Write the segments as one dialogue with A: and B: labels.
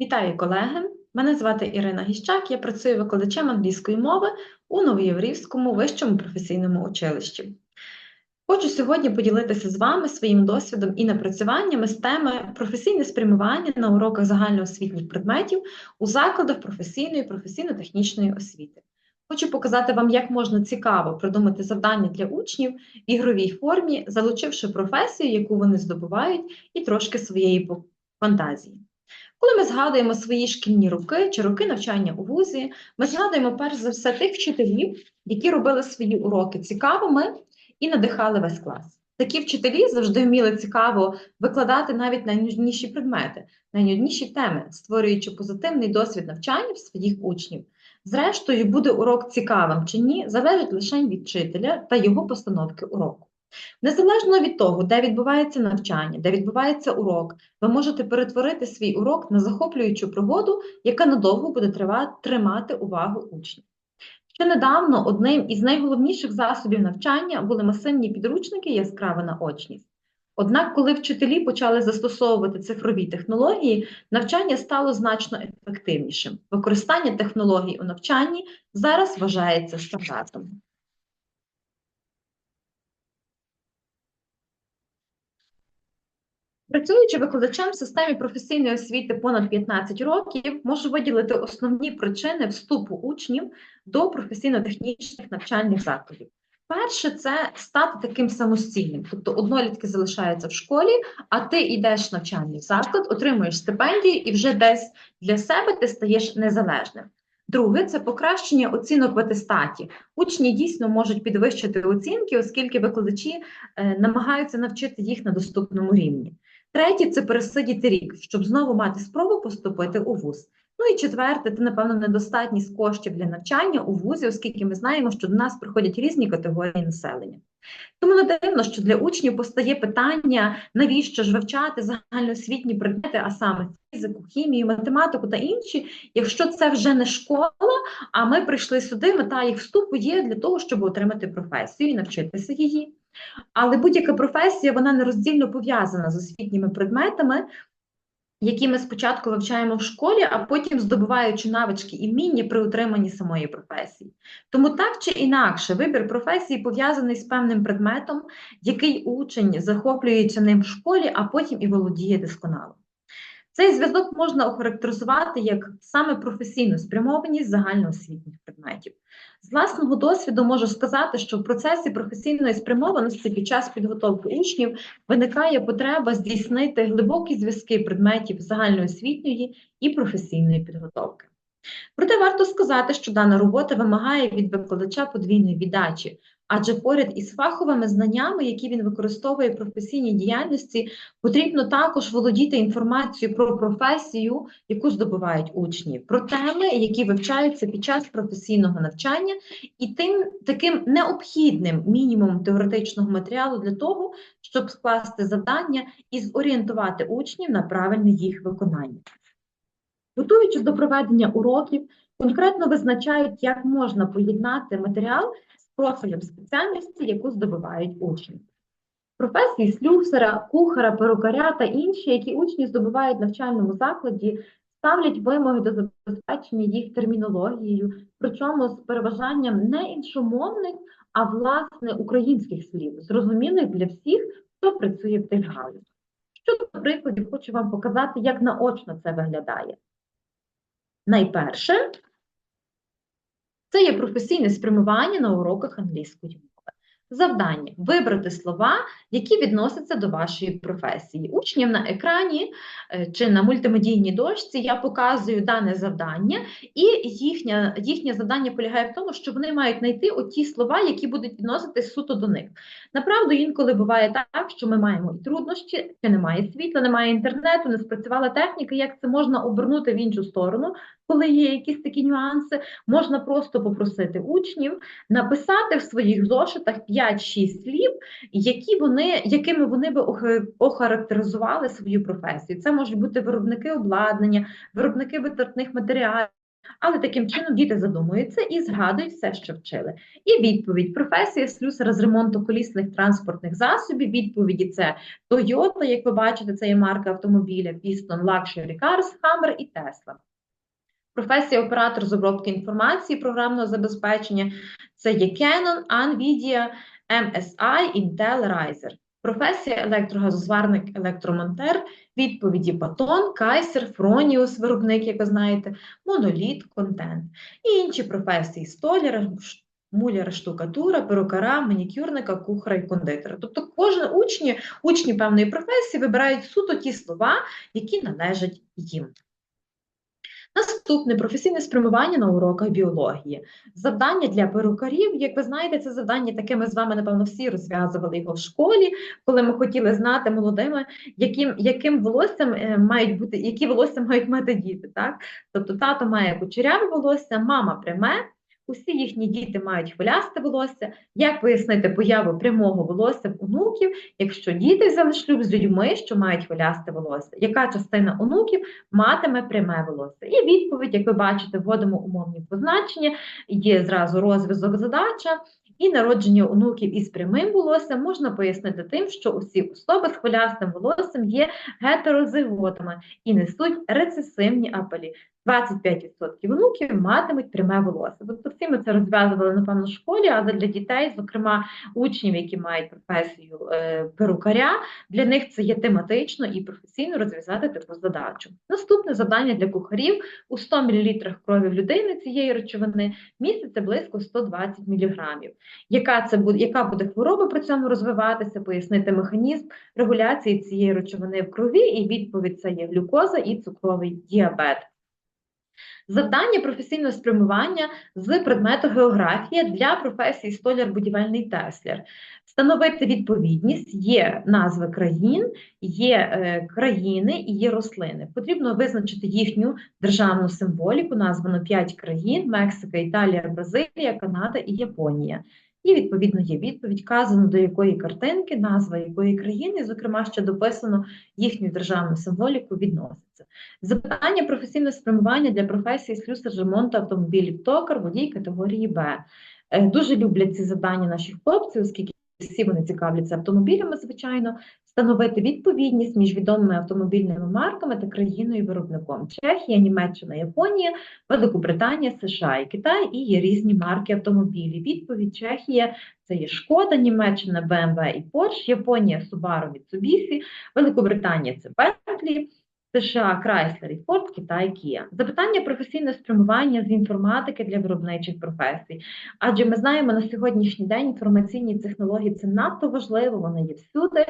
A: Вітаю колеги! Мене звати Ірина Гіщак, я працюю викладачем англійської мови у Новоєврівському вищому професійному училищі. Хочу сьогодні поділитися з вами своїм досвідом і напрацюваннями з теми професійне спрямування на уроках загальноосвітніх предметів у закладах професійної професійно-технічної освіти. Хочу показати вам, як можна цікаво придумати завдання для учнів в ігровій формі, залучивши професію, яку вони здобувають, і трошки своєї фантазії. Коли ми згадуємо свої шкільні роки чи роки навчання у вузі, ми згадуємо перш за все тих вчителів, які робили свої уроки цікавими і надихали весь клас. Такі вчителі завжди вміли цікаво викладати навіть найнудніші предмети, найнудніші теми, створюючи позитивний досвід навчання в своїх учнів. Зрештою, буде урок цікавим чи ні, залежить лише від вчителя та його постановки уроку. Незалежно від того, де відбувається навчання, де відбувається урок, ви можете перетворити свій урок на захоплюючу пригоду, яка надовго буде тримати увагу учнів. Ще недавно одним із найголовніших засобів навчання були масивні підручники яскрава наочність. Однак, коли вчителі почали застосовувати цифрові технології, навчання стало значно ефективнішим. Використання технологій у навчанні зараз вважається стандартом. Працюючи викладачем в системі професійної освіти понад 15 років, можу виділити основні причини вступу учнів до професійно-технічних навчальних закладів. Перше, це стати таким самостійним, тобто однолітки залишаються в школі, а ти йдеш в навчальний заклад, отримуєш стипендію і вже десь для себе ти стаєш незалежним. Друге, це покращення оцінок в атестаті. Учні дійсно можуть підвищити оцінки, оскільки викладачі е, намагаються навчити їх на доступному рівні. Третє це пересидіти рік, щоб знову мати спробу поступити у вуз. Ну і четверте, це, напевно, недостатність коштів для навчання у вузі, оскільки ми знаємо, що до нас приходять різні категорії населення. Тому не дивно, що для учнів постає питання, навіщо ж вивчати загальноосвітні предмети, а саме фізику, хімію, математику та інші, якщо це вже не школа, а ми прийшли сюди, мета їх вступу є для того, щоб отримати професію і навчитися її. Але будь-яка професія вона нероздільно пов'язана з освітніми предметами, які ми спочатку вивчаємо в школі, а потім здобуваючи навички і вміння при утриманні самої професії. Тому так чи інакше, вибір професії пов'язаний з певним предметом, який учень захоплюється ним в школі, а потім і володіє досконало. Цей зв'язок можна охарактеризувати як саме професійну спрямованість загальноосвітніх предметів. З власного досвіду можу сказати, що в процесі професійної спрямованості під час підготовки учнів виникає потреба здійснити глибокі зв'язки предметів загальноосвітньої і професійної підготовки. Проте варто сказати, що дана робота вимагає від викладача подвійної віддачі, адже поряд із фаховими знаннями, які він використовує в професійній діяльності, потрібно також володіти інформацією про професію, яку здобувають учні, про теми, які вивчаються під час професійного навчання, і тим таким необхідним мінімумом теоретичного матеріалу для того, щоб скласти завдання і зорієнтувати учнів на правильне їх виконання. Готуючись до проведення уроків, конкретно визначають, як можна поєднати матеріал профілем спеціальності, яку здобувають учні. Професії слюсара, кухара, перукаря та інші, які учні здобувають в навчальному закладі, ставлять вимоги до забезпечення їх термінологією, причому з переважанням не іншомовних, а власне українських слів, зрозумілих для всіх, хто працює в тих галузях. Щодо прикладів, хочу вам показати, як наочно це виглядає. Найперше, це є професійне спрямування на уроках англійської мови. Завдання вибрати слова, які відносяться до вашої професії. Учням на екрані е, чи на мультимедійній дошці я показую дане завдання, і їхнє, їхнє завдання полягає в тому, що вони мають знайти оті слова, які будуть відноситись суто до них. Направду, інколи буває так, що ми маємо і труднощі, чи немає світла, немає інтернету, не спрацювала техніка, як це можна обернути в іншу сторону, коли є якісь такі нюанси, можна просто попросити учнів написати в своїх зошитах 5-6 слів, які вони, якими вони би охарактеризували свою професію. Це можуть бути виробники обладнання, виробники витратних матеріалів. Але таким чином діти задумуються і згадують все, що вчили. І відповідь: професія слюсара з ремонту колісних транспортних засобів. Відповіді це Toyota, як ви бачите, це є марка автомобіля, Piston, Luxury Cars, Hammer і Tesla. Професія оператор з обробки інформації, програмного забезпечення це є Canon, NVIDIA, MSI, Intel, Riser. Професія електрогазозварник, електромонтер, відповіді Батон, Кайсер, Фроніус, виробник, як ви знаєте, моноліт, контент. І інші професії столяра, муляра, штукатура, перукара, манікюрника, кухара і кондитера. Тобто кожен учні, учні певної професії вибирають суто ті слова, які належать їм. Наступне професійне спрямування на уроках біології. Завдання для перукарів, як ви знаєте, це завдання таке ми з вами, напевно, всі розв'язували його в школі, коли ми хотіли знати молодими, яким яким волоссям е, мають бути, які волосся мають мати діти. Так? Тобто тато має кучеряве волосся, мама пряме, Усі їхні діти мають хвилясте волосся. Як пояснити появу прямого волосся в онуків, якщо діти взяли шлюб з людьми, що мають хвилясте волосся? Яка частина онуків матиме пряме волосся? І відповідь, як ви бачите, вводимо умовні позначення, є зразу розв'язок задача. І народження онуків із прямим волоссям можна пояснити тим, що усі особи з хвилястим волоссям є гетерозиготами і несуть рецесивні апелі. 25% онуків матимуть пряме волосся. Тобто всі ми це розв'язували, напевно, в школі, але для дітей, зокрема учнів, які мають професію е, перукаря, для них це є тематично і професійно розв'язати таку задачу. Наступне завдання для кухарів у 100 мл крові людини цієї речовини міститься близько 120 мг. Яка це буде, яка буде хвороба при цьому розвиватися, пояснити механізм регуляції цієї речовини в крові, і відповідь це є глюкоза і цукровий діабет. Завдання професійного спрямування з предмету географія для професії столяр-будівельний тесляр. Встановити відповідність, є назви країн, є е, країни і є рослини. Потрібно визначити їхню державну символіку, названо 5 країн: Мексика, Італія, Бразилія, Канада і Японія. І, відповідно, є відповідь, казано до якої картинки, назва якої країни, зокрема, ще дописано їхню державну символіку відноситься. Запитання професійного спрямування для професії слюсар ремонту автомобілів токар, водій категорії Б. Е, дуже люблять ці завдання наші хлопці, оскільки всі вони цікавляться автомобілями, звичайно, встановити відповідність між відомими автомобільними марками та країною-виробником Чехія, Німеччина, Японія, Великобританія, США і Китай і є різні марки автомобілів. Відповідь Чехія це є Шкода, Німеччина, BMW і Porsche, Японія, Subaru, Mitsubishi, Великобританія це Bentley, США, Chrysler і Ford, Китай, Kia. Запитання професійне спрямування з інформатики для виробничих професій. Адже ми знаємо на сьогоднішній день інформаційні технології це надто важливо, вони є всюди.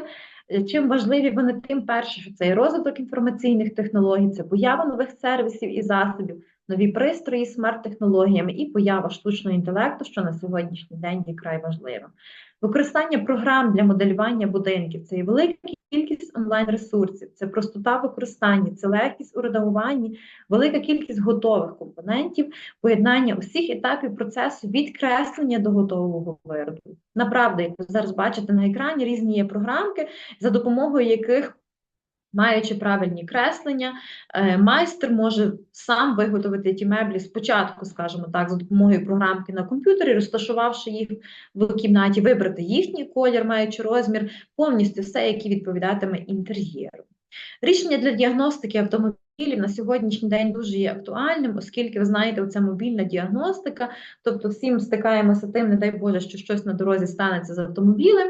A: Чим важливі вони, тим перше, що це розвиток інформаційних технологій, це поява нових сервісів і засобів, нові пристрої смарт-технологіями і поява штучного інтелекту, що на сьогоднішній день є край важливим. Використання програм для моделювання будинків це і велика кількість онлайн-ресурсів, це простота використання, це легкість у редагуванні, велика кількість готових компонентів, поєднання усіх етапів процесу від креслення до готового виробу. Направда, як ви зараз бачите на екрані, різні є програмки, за допомогою яких Маючи правильні креслення, е, майстер може сам виготовити ті меблі спочатку, скажімо так, за допомогою програмки на комп'ютері, розташувавши їх в кімнаті, вибрати їхній колір, маючи розмір, повністю все, яке відповідатиме інтер'єру. Рішення для діагностики автомобілів на сьогоднішній день дуже є актуальним, оскільки ви знаєте, оця мобільна діагностика, тобто всім стикаємося тим, не дай Боже, що щось на дорозі станеться з автомобілем,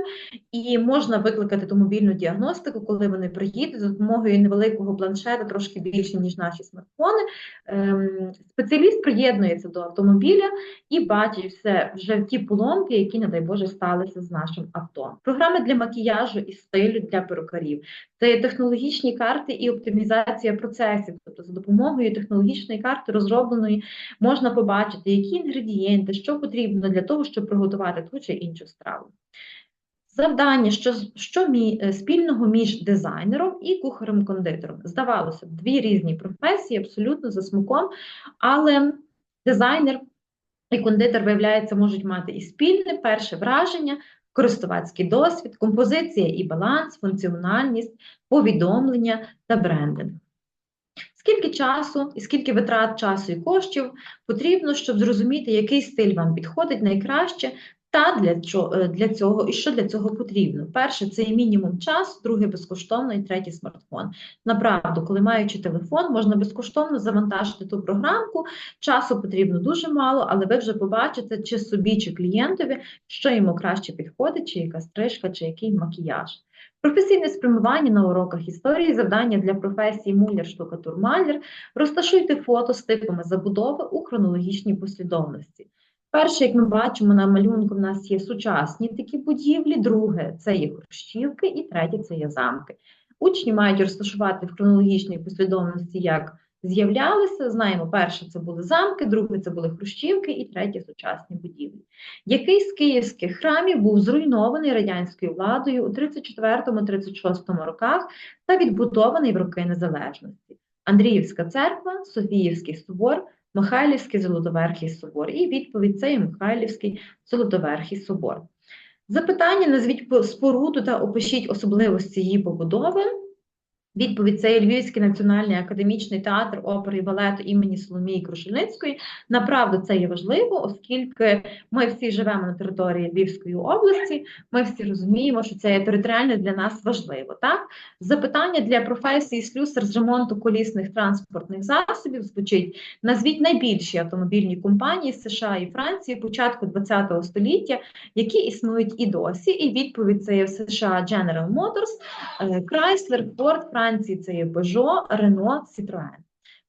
A: і можна викликати ту мобільну діагностику, коли вони приїдуть за допомогою невеликого планшета, трошки більше, ніж наші смартфони. Ем, спеціаліст приєднується до автомобіля і бачить все вже ті поломки, які, не дай Боже, сталися з нашим авто. Програми для макіяжу і стилю для перукарів. Це є технологічні карти і оптимізація процесів тобто за допомогою технологічної карти розробленої можна побачити, які інгредієнти, що потрібно для того, щоб приготувати ту чи іншу страву. Завдання, що що мі, е, спільного між дизайнером і кухарем-кондитером. Здавалося б, дві різні професії, абсолютно за смаком, але дизайнер і кондитер, виявляється, можуть мати і спільне перше враження, користувацький досвід, композиція і баланс, функціональність, повідомлення та брендинг. Скільки часу і скільки витрат часу і коштів потрібно, щоб зрозуміти, який стиль вам підходить найкраще, та для чого для цього і що для цього потрібно. Перше це є мінімум часу, друге безкоштовно, і третє смартфон. Направду, коли маючи телефон, можна безкоштовно завантажити ту програмку. Часу потрібно дуже мало, але ви вже побачите, чи собі, чи клієнтові, що йому краще підходить, чи яка стрижка, чи який макіяж. Професійне спрямування на уроках історії, завдання для професії муляр, штукатур, маляр. Розташуйте фото з типами забудови у хронологічній послідовності. Перше, як ми бачимо на малюнку, в нас є сучасні такі будівлі, друге це є хрущівки, і третє це є замки. Учні мають розташувати в хронологічній послідовності, як з'являлися. Знаємо, перше це були замки, друге це були хрущівки, і третє сучасні будівлі. Який з київських храмів був зруйнований радянською владою у 34-36 роках та відбудований в роки незалежності? Андріївська церква, Софіївський собор. Михайлівський Золотоверхий собор. І відповідь це є Михайлівський Золотоверхий собор. Запитання: назвіть споруду та опишіть особливості її побудови. Відповідь це є Львівський національний академічний театр опери і балету імені Соломії Крушельницької. Направду це є важливо, оскільки ми всі живемо на території Львівської області, ми всі розуміємо, що це є територіально для нас важливо. Так? Запитання для професії слюсар з ремонту колісних транспортних засобів звучить: назвіть найбільші автомобільні компанії США і Франції початку ХХ століття, які існують і досі. І відповідь це є в США General Motors, е, Chrysler, Ford, Франції це є Peugeot, Renault, Citroën.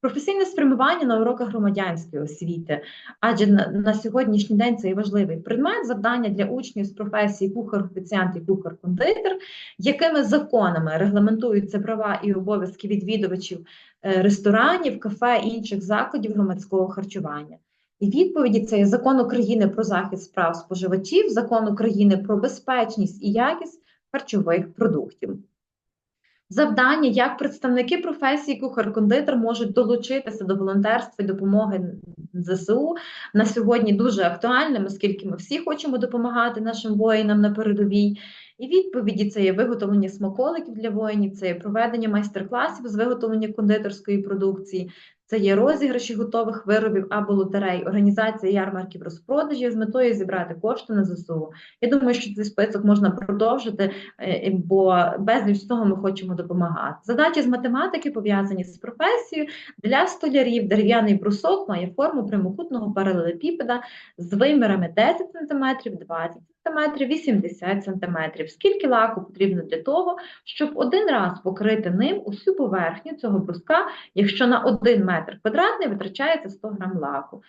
A: Професійне спрямування на уроках громадянської освіти, адже на, на сьогоднішній день це є важливий предмет, завдання для учнів з професії кухар-офіціант і кухар-кондитер, якими законами регламентуються права і обов'язки відвідувачів е, ресторанів, кафе і інших закладів громадського харчування. І відповіді це є закон України про захист прав споживачів, закон України про безпечність і якість харчових продуктів. Завдання, як представники професії кухар-кондитер можуть долучитися до волонтерства і допомоги ЗСУ на сьогодні дуже актуальним, оскільки ми всі хочемо допомагати нашим воїнам на передовій. І відповіді це є виготовлення смаколиків для воїнів, це є проведення майстер-класів з виготовлення кондитерської продукції, це є розіграші готових виробів або лотерей, організація ярмарків розпродажів з метою зібрати кошти на ЗСУ. Я думаю, що цей список можна продовжити, е, бо безліч того ми хочемо допомагати. Задачі з математики пов'язані з професією для столярів. Дерев'яний брусок має форму прямокутного паралелепіпеда з вимірами 10 см, 20 см, 80 см. Скільки лаку потрібно для того, щоб один раз покрити ним усю поверхню цього бруска, якщо на 1 метр квадратний витрачається 100 грам лаку.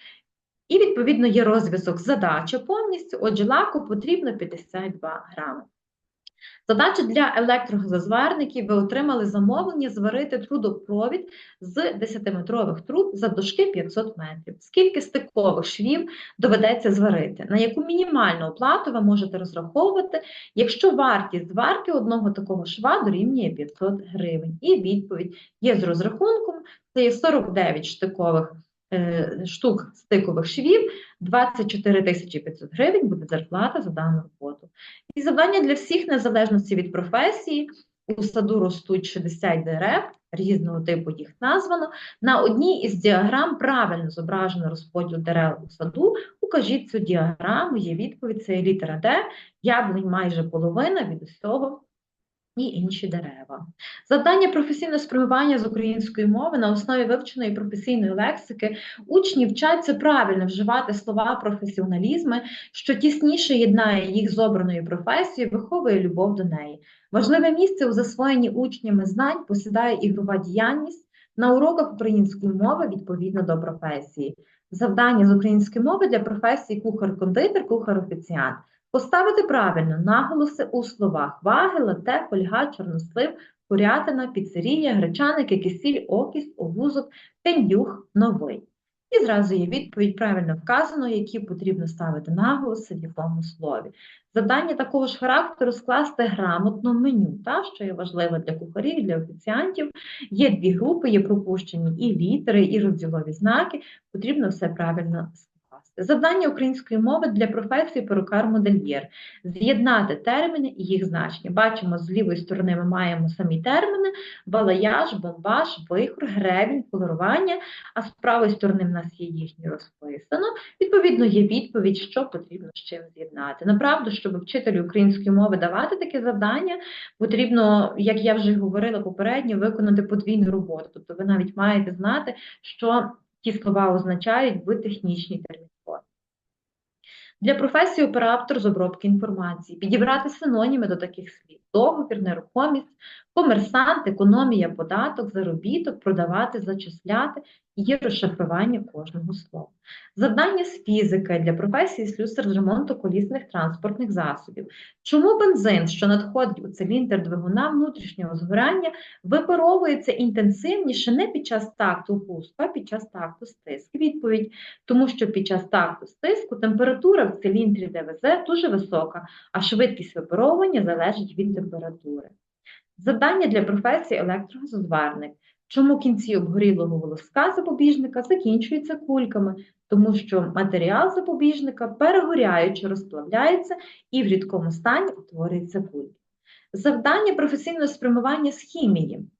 A: І, відповідно, є розв'язок задача повністю, отже, лаку потрібно 52 грами. Задача для електрозазварників ви отримали замовлення зварити трудопровід з 10-метрових труб завдовжки 500 метрів. Скільки стикових швів доведеться зварити? На яку мінімальну оплату ви можете розраховувати, якщо вартість зварки одного такого шва дорівнює 500 гривень? І відповідь є з розрахунком: це є 49 штикових. Е, штук стикових швів, 24 тисячі 500 гривень буде зарплата за дану роботу. І завдання для всіх, незалежності від професії, у саду ростуть 60 дерев, різного типу їх названо. На одній із діаграм правильно зображено розподіл дерев у саду. Укажіть цю діаграму, є відповідь, це є літера Д, яблунь майже половина від усього і інші дерева. Завдання професійного спрямування з української мови на основі вивченої професійної лексики учні вчаться правильно вживати слова професіоналізми, що тісніше єднає їх з обраною професією, виховує любов до неї. Важливе місце у засвоєнні учнями знань посідає ігрова діяльність на уроках української мови відповідно до професії. Завдання з української мови для професії кухар-кондитер, кухар-офіціант. Поставити правильно наголоси у словах ваги, лате, фольга, чорнослив, курятина, піцерія, гречаники, кисіль, окіс, овузок, тендюх, новий. І зразу є відповідь правильно вказано, які потрібно ставити наголоси в якому слові. Завдання такого ж характеру скласти грамотно меню, та, що є важливо для кухарів, для офіціантів. Є дві групи, є пропущені і літери, і розділові знаки, потрібно все правильно скласти. Завдання української мови для професії перукар-модельєр з'єднати терміни і їх значення. Бачимо, з лівої сторони ми маємо самі терміни: балаяж, бомбаж, вихор, гребінь, колорування, а з правої сторони в нас є їхні розписано. Відповідно, є відповідь, що потрібно з чим з'єднати. Направду, щоб вчителю української мови давати таке завдання, потрібно, як я вже говорила попередньо, виконати подвійну роботу. Тобто ви навіть маєте знати, що ті слова означають в технічній термінології. Для професії оператор з обробки інформації підібрати синоніми до таких слів: договір, нерухомість, комерсант, економія, податок, заробіток, продавати, зачисляти і розшифрування кожного слова. Завдання з фізики для професії слюсар з ремонту колісних транспортних засобів. Чому бензин, що надходить у циліндр двигуна внутрішнього згорання, випаровується інтенсивніше не під час такту пуску, а під час такту стиск? Відповідь, тому що під час такту стиску температура в циліндрі ДВЗ дуже висока, а швидкість випаровування залежить від температури. Завдання для професії електрогазозварник. Чому кінці обгорілого волоска запобіжника закінчуються кульками? Тому що матеріал запобіжника перегоряючи розплавляється і в рідкому стані утворюються кульки. Завдання професійного спрямування з хімії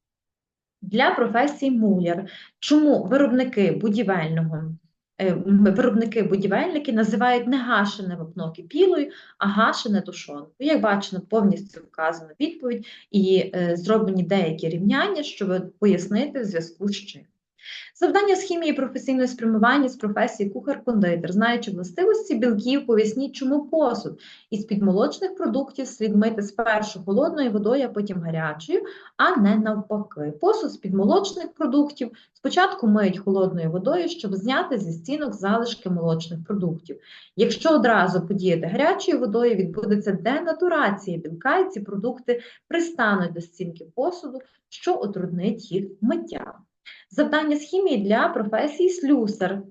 A: для професії муляр. Чому виробники будівельного е, Виробники будівельники називають не гашене вапно кипілою, а гашене тушонкою. Як бачено, повністю вказана відповідь і е, зроблені деякі рівняння, щоб пояснити в зв'язку з чим. Завдання з хімії професійної спрямування з професії кухар-кондитер, знаючи властивості білків, поясніть, чому посуд із підмолочних продуктів слід мити спершу холодною водою, а потім гарячою, а не навпаки. Посуд з підмолочних продуктів спочатку миють холодною водою, щоб зняти зі стінок залишки молочних продуктів. Якщо одразу подіяти гарячою водою, відбудеться денатурація білка, і ці продукти пристануть до стінки посуду, що отруднить їх миття. Завдання з хімії для професії слюсар.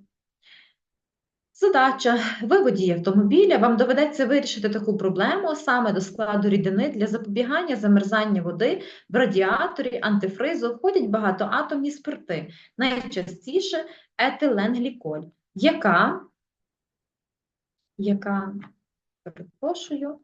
A: Задача. Ви водій автомобіля, вам доведеться вирішити таку проблему саме до складу рідини для запобігання замерзання води в радіаторі, антифризу. Входять багатоатомні спирти, найчастіше етиленгліколь, яка, яка, перепрошую,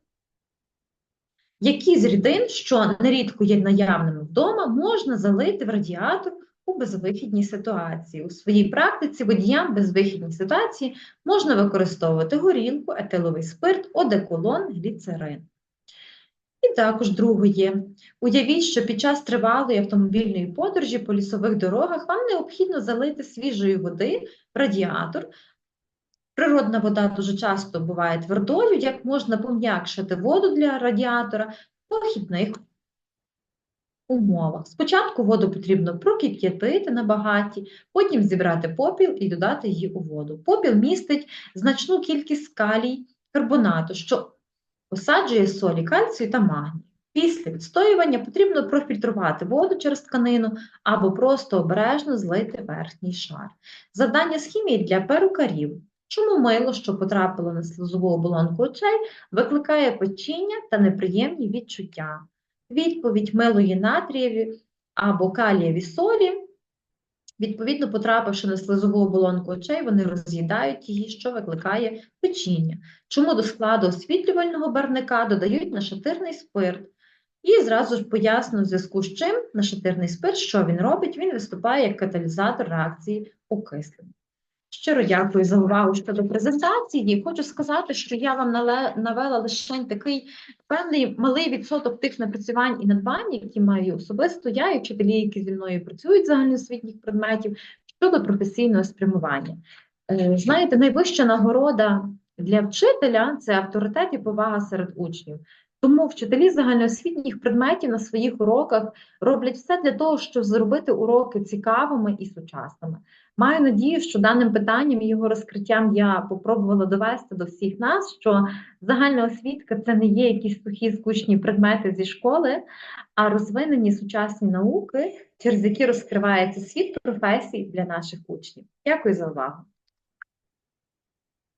A: які з рідин, що нерідко є наявними вдома, можна залити в радіатор у безвихідній ситуації. У своїй практиці водіям безвихідній ситуації можна використовувати горілку, етиловий спирт, одеколон, гліцерин. І також друге. Уявіть, що під час тривалої автомобільної подорожі по лісових дорогах вам необхідно залити свіжої води радіатор. Природна вода дуже часто буває твердою, як можна пом'якшити воду для радіатора в похідних умовах. Спочатку воду потрібно прокип'ятити на багаті, потім зібрати попіл і додати її у воду. Попіл містить значну кількість калій карбонату, що осаджує солі кальцію та магнію. Після відстоювання потрібно профільтрувати воду через тканину або просто обережно злити верхній шар. Завдання з хімії для перукарів. Чому мило, що потрапило на слизову оболонку очей, викликає печіння та неприємні відчуття? Відповідь милої натрієві або калієві солі, відповідно, потрапивши на слизову оболонку очей, вони роз'їдають її, що викликає печіння. Чому до складу освітлювального барника додають нашатирний спирт? І зразу ж поясню, в зв'язку з чим нашатирний спирт, що він робить, він виступає як каталізатор реакції окислення. Щиро дякую за увагу щодо презентації. Хочу сказати, що я вам навела лише такий певний малий відсоток тих напрацювань і надбань, які маю особисто я і вчителі, які зі мною працюють загальноосвітніх предметів щодо професійного спрямування. Е, знаєте, найвища нагорода для вчителя це авторитет і повага серед учнів. Тому вчителі загальноосвітніх предметів на своїх уроках роблять все для того, щоб зробити уроки цікавими і сучасними. Маю надію, що даним питанням і його розкриттям я попробувала довести до всіх нас, що загальна освітка це не є якісь сухі скучні предмети зі школи, а розвинені сучасні науки, через які розкривається світ професій для наших учнів. Дякую за увагу.